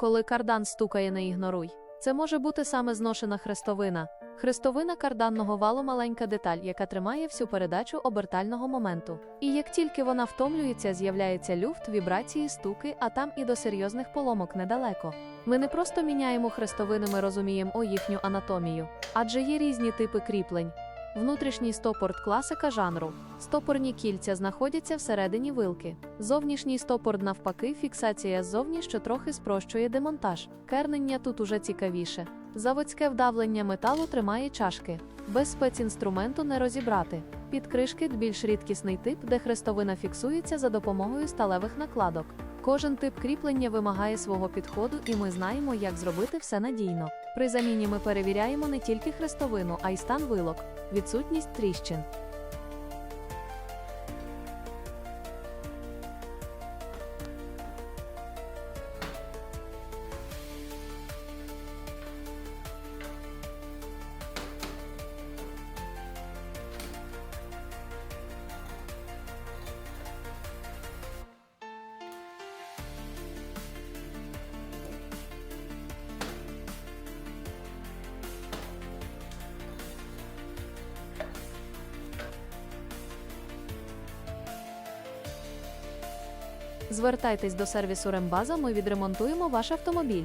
Коли кардан стукає, не ігноруй. Це може бути саме зношена хрестовина. Хрестовина карданного валу маленька деталь, яка тримає всю передачу обертального моменту. І як тільки вона втомлюється, з'являється люфт, вібрації, стуки, а там і до серйозних поломок недалеко. Ми не просто міняємо хрестовини, ми розуміємо їхню анатомію, адже є різні типи кріплень. Внутрішній стопорт класика жанру. Стопорні кільця знаходяться всередині вилки. Зовнішній стопорт навпаки, фіксація ззовні, що трохи спрощує демонтаж. Кернення тут уже цікавіше. Заводське вдавлення металу тримає чашки. Без спецінструменту не розібрати. Підкришки більш рідкісний тип, де хрестовина фіксується за допомогою сталевих накладок. Кожен тип кріплення вимагає свого підходу, і ми знаємо, як зробити все надійно. При заміні ми перевіряємо не тільки хрестовину, а й стан вилок, відсутність тріщин. Звертайтесь до сервісу Рембаза, ми відремонтуємо ваш автомобіль.